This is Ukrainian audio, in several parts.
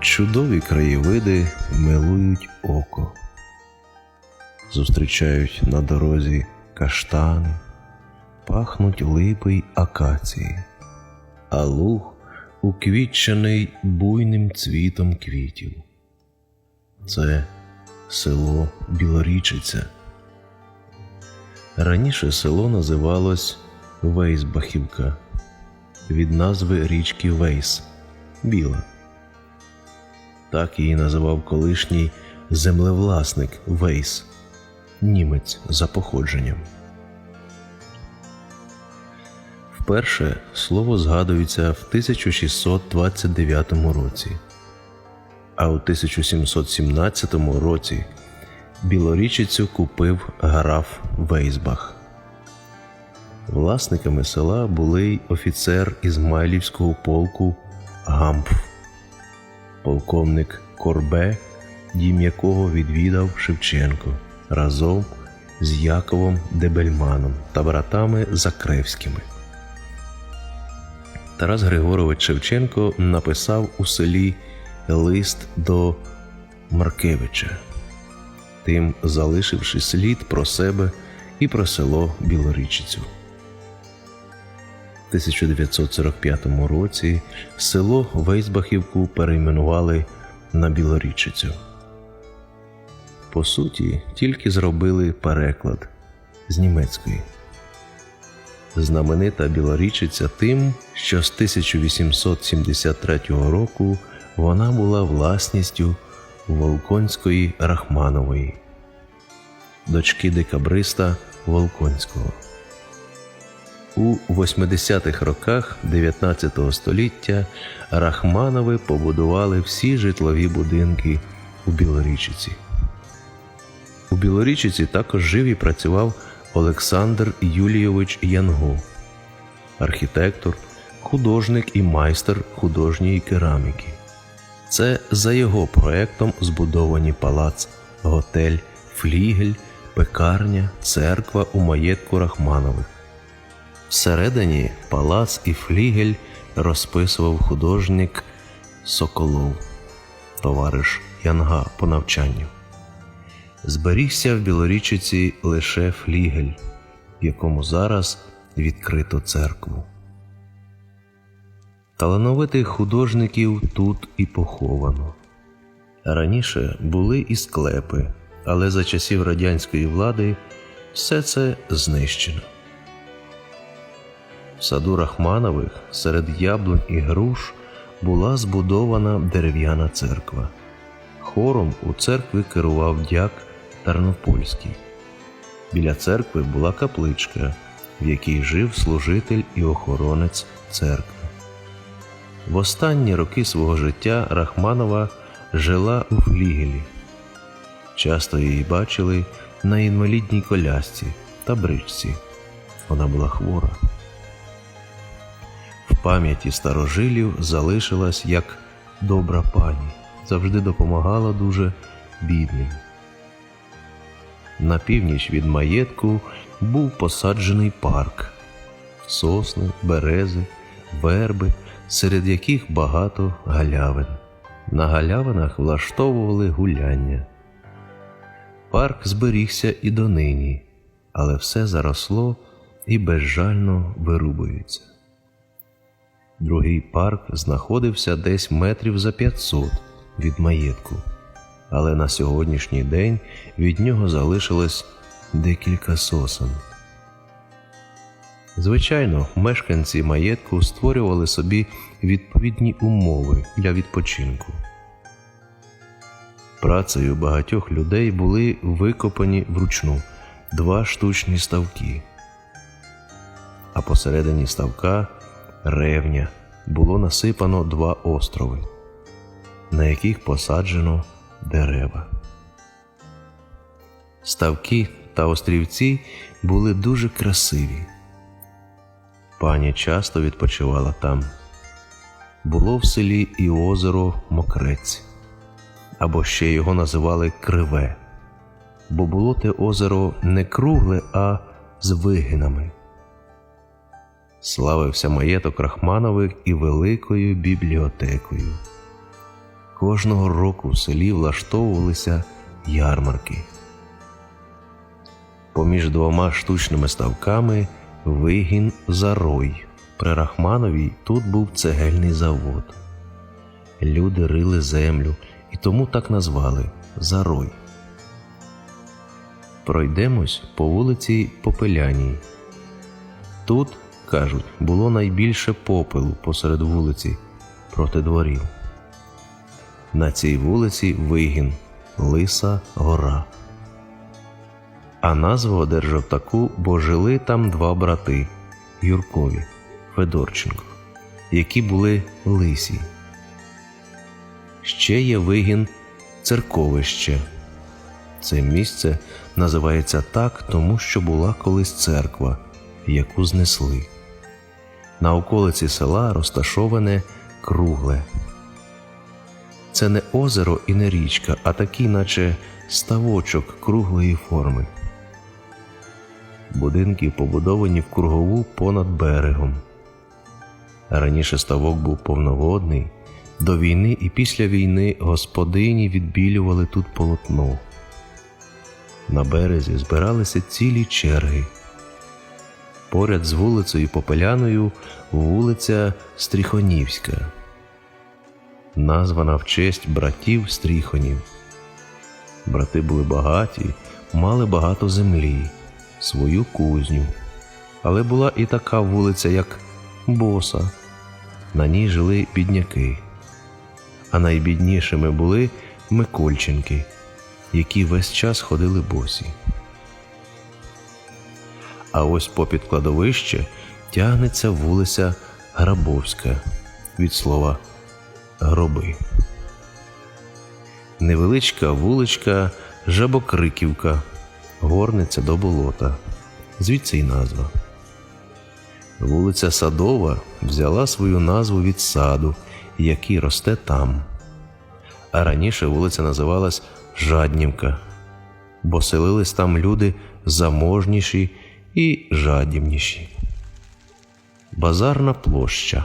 Чудові краєвиди милують око, зустрічають на дорозі каштани, пахнуть липи й акації, а луг уквітчений буйним цвітом квітів. Це село Білорічиця. Раніше село називалось Вейсбахівка від назви річки Вейс Біла. Так її називав колишній землевласник Вейс, німець за походженням. Вперше слово згадується в 1629 році, а у 1717 році Білорічицю купив граф Вейсбах. Власниками села були офіцер Ізмайлівського полку Гампф, полковник Корбе, дім якого відвідав Шевченко разом з Яковом Дебельманом та братами Закревськими. Тарас Григорович Шевченко написав у селі лист до Маркевича, тим залишивши слід про себе і про село Білорічицю. В 1945 році село Вейсбахівку перейменували на Білорічицю. По суті, тільки зробили переклад з німецької. Знаменита Білорічиця тим, що з 1873 року вона була власністю Волконської Рахманової, дочки декабриста Волконського. У 80-х роках 19 століття Рахманови побудували всі житлові будинки у Білорічиці. У Білорічиці також жив і працював Олександр Юлійович Янго, архітектор, художник і майстер художньої кераміки. Це за його проектом збудовані палац, готель, флігель, пекарня, церква у маєтку Рахманових. Всередині палац і флігель розписував художник Соколов, товариш Янга по навчанню. Зберігся в Білорічиці лише флігель, в якому зараз відкрито церкву. Талановитих художників тут і поховано. Раніше були і склепи, але за часів радянської влади все це знищено. В саду Рахманових серед яблунь і груш була збудована дерев'яна церква. Хором у церкві керував дяк Тарнопольський. Біля церкви була капличка, в якій жив служитель і охоронець церкви. В останні роки свого життя Рахманова жила у флігелі. Часто її бачили на інвалідній колясці та бричці. Вона була хвора. В пам'яті старожилів залишилась як добра пані, завжди допомагала дуже бідним. На північ від маєтку був посаджений парк, сосни, берези, верби, серед яких багато галявин. На галявинах влаштовували гуляння. Парк зберігся і донині, але все заросло і безжально вирубується. Другий парк знаходився десь метрів за 500 від маєтку, але на сьогоднішній день від нього залишилось декілька сосен. Звичайно, мешканці маєтку створювали собі відповідні умови для відпочинку. Працею багатьох людей були викопані вручну два штучні ставки, а посередині ставка ревня було насипано два острови, на яких посаджено дерева. Ставки та острівці були дуже красиві. Пані часто відпочивала там. Було в селі і озеро Мокрець, або ще його називали Криве, бо було те озеро не кругле, а з вигинами. Славився маєток Рахманових і великою бібліотекою. Кожного року в селі влаштовувалися ярмарки. Поміж двома штучними ставками вигін Зарой. При Рахмановій тут був цегельний завод. Люди рили землю і тому так назвали Зарой. Пройдемось по вулиці Попеляній. Тут, кажуть, було найбільше попелу посеред вулиці проти дворів. На цій вулиці вигін Лиса Гора. А назву одержав таку, бо жили там два брати Юркові Федорченко, які були лисі. Ще є вигін церковище. Це місце називається так, тому що була колись церква, яку знесли. На околиці села розташоване кругле. Це не озеро і не річка, а такий, наче ставочок круглої форми. Будинки побудовані в кругову понад берегом. Раніше ставок був повноводний. До війни і після війни господині відбілювали тут полотно. На березі збиралися цілі черги. Поряд з вулицею Попеляною вулиця Стріхонівська, названа в честь братів Стріхонів. Брати були багаті, мали багато землі, свою кузню. Але була і така вулиця, як Боса. На ній жили бідняки. А найбіднішими були Микольченки, які весь час ходили босі. А ось попід кладовище тягнеться вулиця Грабовська від слова гроби. Невеличка вуличка Жабокриківка, горниця до болота. Звідси й назва. Вулиця Садова взяла свою назву від саду, який росте там. А раніше вулиця називалась Жаднівка, бо селились там люди заможніші і жадібніші. Базарна площа.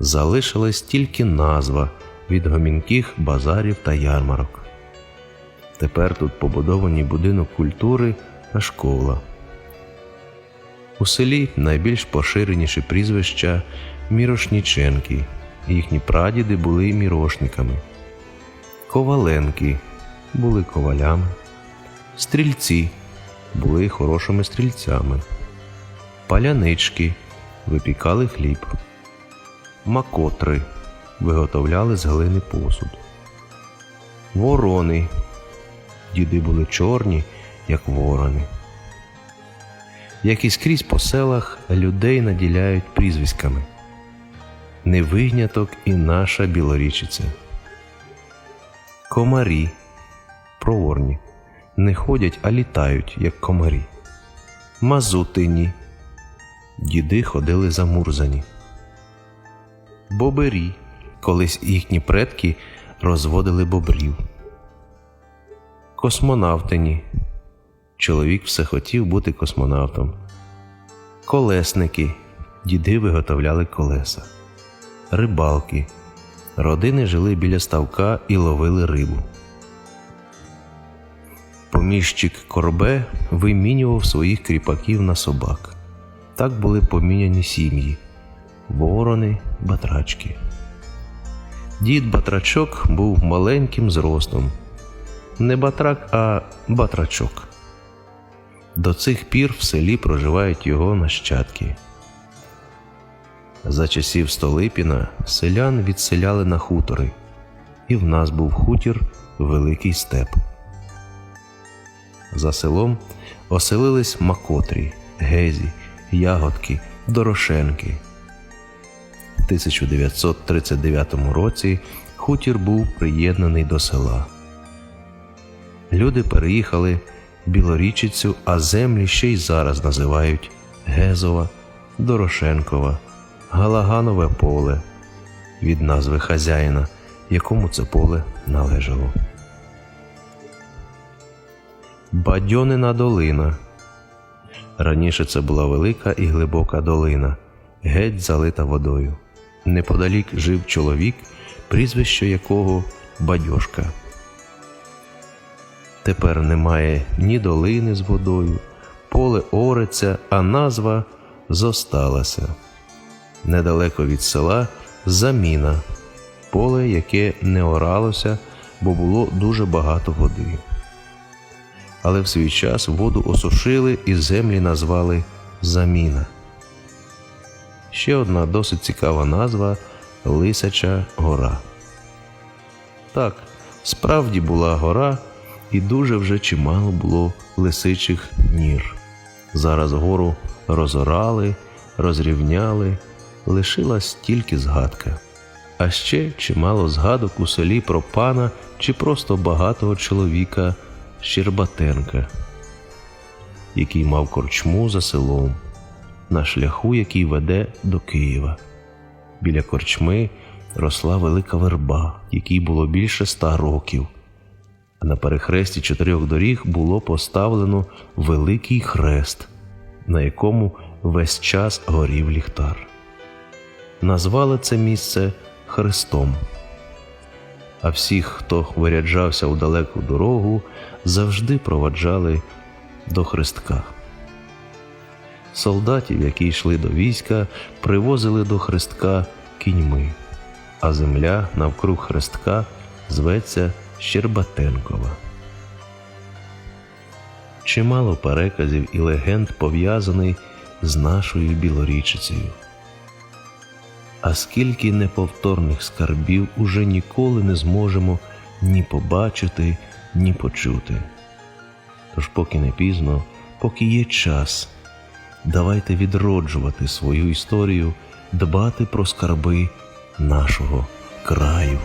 Залишилась тільки назва від гомінких базарів та ярмарок. Тепер тут побудовані будинок культури та школа. У селі найбільш поширеніші прізвища Мірошніченки. Їхні прадіди були мірошниками. Коваленки були ковалями. Стрільці були хорошими стрільцями. Палянички випікали хліб. Макотри виготовляли з глини посуд. Ворони. Діди були чорні, як ворони. Як і скрізь по селах людей наділяють прізвиськами. Не виняток і наша білорічиця. Комарі проворні, не ходять, а літають, як комарі. Мазутині. Діди ходили замурзані. Бобері. Колись їхні предки розводили бобрів. Космонавтині. Чоловік все хотів бути космонавтом. Колесники. Діди виготовляли колеса. Рибалки. Родини жили біля ставка і ловили рибу. Поміщик Корбе вимінював своїх кріпаків на собак. Так були поміняні сім'ї ворони, батрачки. Дід батрачок був маленьким зростом. Не батрак, а батрачок. До цих пір в селі проживають його нащадки. За часів Столипіна селян відселяли на хутори, і в нас був хутір Великий Степ. За селом оселились Макотрі, Гезі, Ягодки, Дорошенки. В 1939 році хутір був приєднаний до села. Люди переїхали Білорічицю, а землі ще й зараз називають Гезова, Дорошенкова, Галаганове поле від назви хазяїна, якому це поле належало. Бадьонина долина. Раніше це була велика і глибока долина, геть залита водою. Неподалік жив чоловік прізвище якого Бадьошка. Тепер немає ні долини з водою, поле ориться, а назва зосталася. Недалеко від села заміна, поле, яке не оралося, бо було дуже багато води. Але в свій час воду осушили і землі назвали Заміна. Ще одна досить цікава назва Лисяча гора. Так, справді була гора, і дуже вже чимало було лисичих нір. Зараз гору розорали, розрівняли, лишилась тільки згадка. А ще чимало згадок у селі про пана чи просто багатого чоловіка Щербатенка, який мав корчму за селом, на шляху, який веде до Києва. Біля корчми росла велика верба, якій було більше ста років. А на перехресті чотирьох доріг було поставлено великий хрест, на якому весь час горів ліхтар. Назвали це місце Хрестом. А всіх, хто виряджався у далеку дорогу, завжди проваджали до хрестка. Солдатів, які йшли до війська, привозили до хрестка кіньми, а земля навкруг хрестка зветься Щербатенкова. Чимало переказів і легенд пов'язаний з нашою білорічицею. А скільки неповторних скарбів уже ніколи не зможемо ні побачити, ні почути. Тож, поки не пізно, поки є час, давайте відроджувати свою історію, дбати про скарби нашого краю.